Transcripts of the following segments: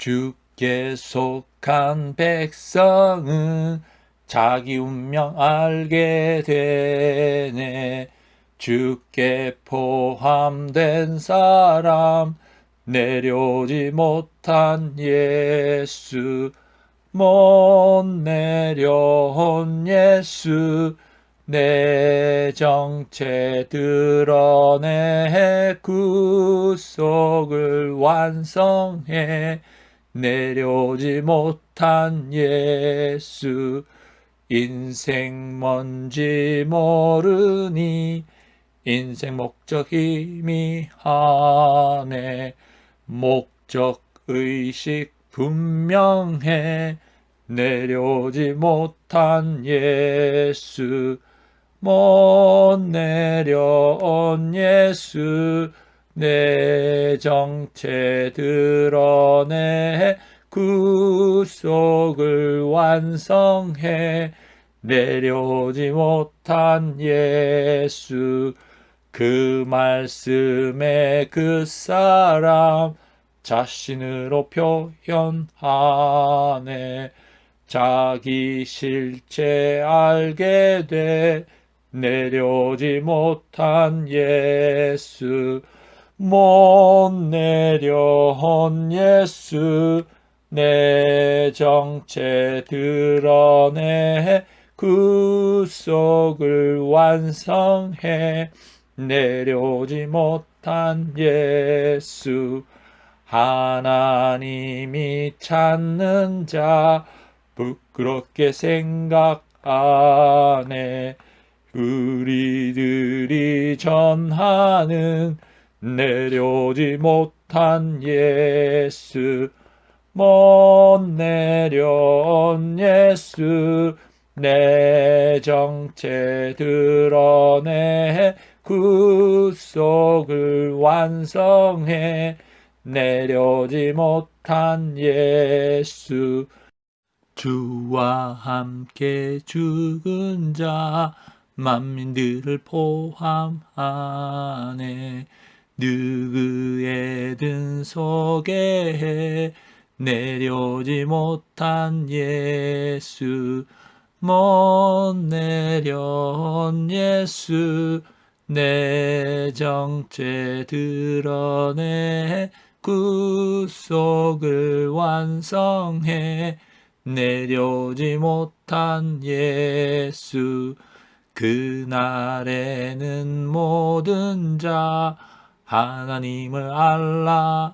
주께 속한 백성은 자기 운명 알게 되네. 주께 포함된 사람 내려오지 못한 예수 못 내려온 예수 내 정체 드러내 구속을 완성해 내려오지 못한 예수 인생 뭔지 모르니 인생 목적 이미 하네. 목적 의식 분명해. 내려오지 못한 예수 못 내려온 예수 내 정체 드러내 구속을 완성해 내려오지 못한 예수 그 말씀에 그 사람 자신으로 표현하네. 자기 실체 알게 돼 내려오지 못한 예수 못 내려온 예수 내 정체 드러내 구속을 완성해 내려오지 못한 예수 하나님이 찾는 자 부끄럽게 생각 안해 우리들이 전하는 내려오지 못한 예수 못 내려온 예수 내 정체 드러내 구속을 완성해. 내려오지 못한 예수 주와 함께 죽은 자 만민들을 포함하네 누구에든 소개해 내려오지 못한 예수 못 내려온 예수 내 정체 드러내 구속을 완성해 내려오지 못한 예수 그날에는 모든 자 하나님을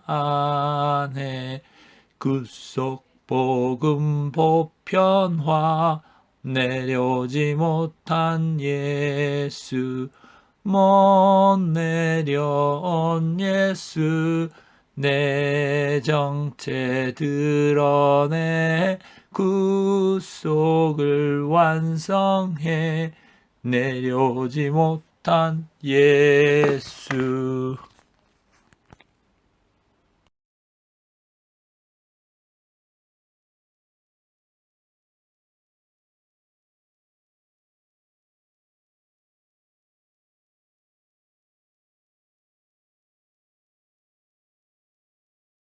알라하네. 구속 복음 보편화 내려오지 못한 예수 못 내려온 예수 내 정체 드러내. 구속을 완성해 내려오지 못 한 예수